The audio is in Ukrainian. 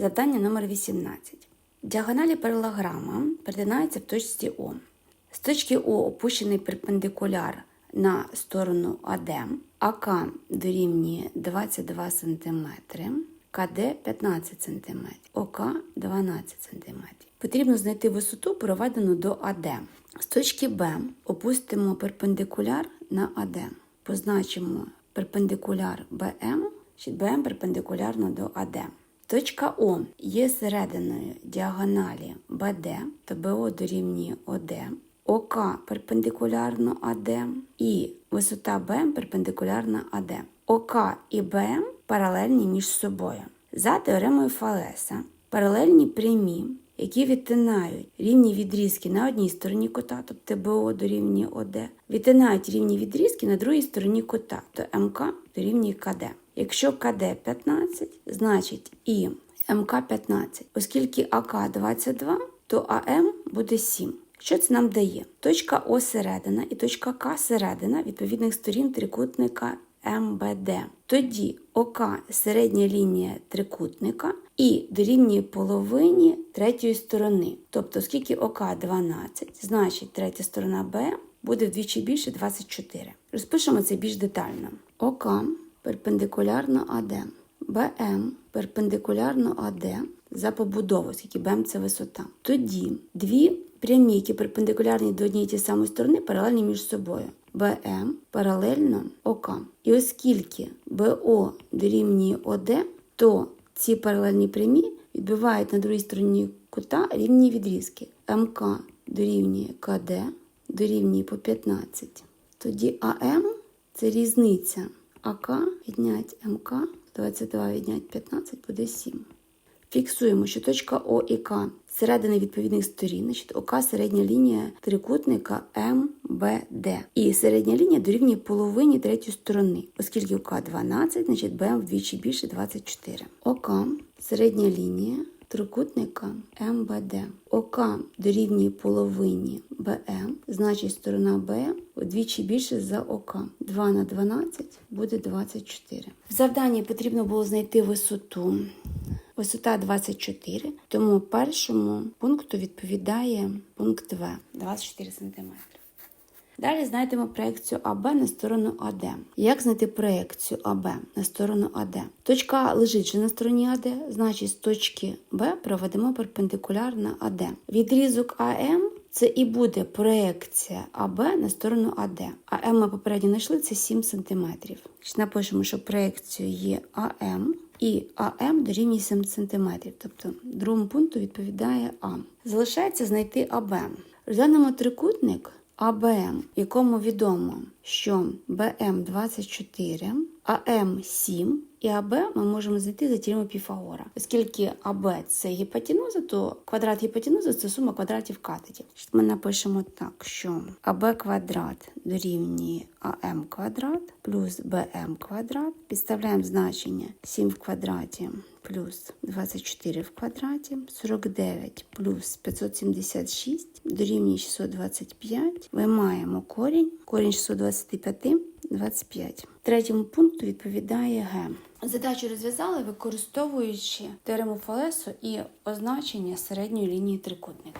Завдання номер 18. Діагоналі паралограма перетинаються в точці О. З точки О опущений перпендикуляр на сторону АД, АК дорівнює 22 см, КД 15 см, ОК 12 см. Потрібно знайти висоту, проведену до АД. З точки Б опустимо перпендикуляр на АД. Позначимо перпендикуляр БМ, що БМ перпендикулярно до АД. Точка О є серединою діагоналі БД, то БО дорівнює ОД, ОК перпендикулярно АД і висота БМ перпендикулярна АД. ОК і БМ паралельні між собою. За теоремою Фалеса паралельні прямі, які відтинають рівні відрізки на одній стороні кота, тобто БО дорівнює ОД, відтинають рівні відрізки на другій стороні кота, то МК дорівнює КД. Якщо КД 15, значить і МК 15. Оскільки АК 22, то АМ буде 7. Що це нам дає? Точка О середина і точка К середина відповідних сторін трикутника МБД. Тоді ОК середня лінія трикутника і дорівнює половині третьої сторони. Тобто, оскільки ОК 12, значить третя сторона Б буде вдвічі більше 24. Розпишемо це більш детально. ОК перпендикулярно АД. БМ перпендикулярно АД за побудову, оскільки БМ це висота. Тоді дві прямі, які перпендикулярні до однієї ті самої сторони, паралельні між собою. БМ паралельно ОК. І оскільки БО дорівнює ОД, то ці паралельні прямі відбивають на другій стороні кута рівні відрізки. МК дорівнює КД, дорівнює по 15. Тоді АМ це різниця АК віднять МК, 22 віднять 15 буде 7. Фіксуємо, що точка О і К середини відповідних сторін, значить ОК середня лінія трикутника МБД. І середня лінія дорівнює половині третьої сторони, оскільки ОК 12, значить БМ вдвічі більше 24. ОК середня лінія трикутника МБД. ОК дорівнює половині БМ, значить сторона Б вдвічі більше за ОК. 2 на 12 буде 24. В завданні потрібно було знайти висоту. Висота 24, тому першому пункту відповідає пункт В 24 см. Далі знайдемо проекцію АБ на сторону АД. Як знайти проекцію АБ на сторону АД? Точка А лежить вже на стороні АД, значить з точки Б проведемо перпендикуляр на АД. Відрізок АМ це і буде проекція АБ на сторону АД. АМ ми попередньо знайшли це 7 см. Напишемо, що проекцію є АМ. І АМ дорівнює 7 см, тобто другому пункту відповідає А. Залишається знайти АБ. Розглянемо трикутник АБМ, якому відомо, що БМ 24, АМ 7 і АБ ми можемо знайти за теоремою Піфагора. Оскільки АБ це гіпотенуза, то квадрат гіпотенузи це сума квадратів катетів. Ми напишемо так, що АБ квадрат дорівнює АМ квадрат плюс БМ квадрат. Підставляємо значення 7 в квадраті плюс 24 в квадраті, 49 плюс 576 дорівнює 625. Виймаємо корінь, корінь 625 25. Третьому пункту відповідає Г. Задачу розв'язали, використовуючи теорему Фалесу і означення середньої лінії трикутника.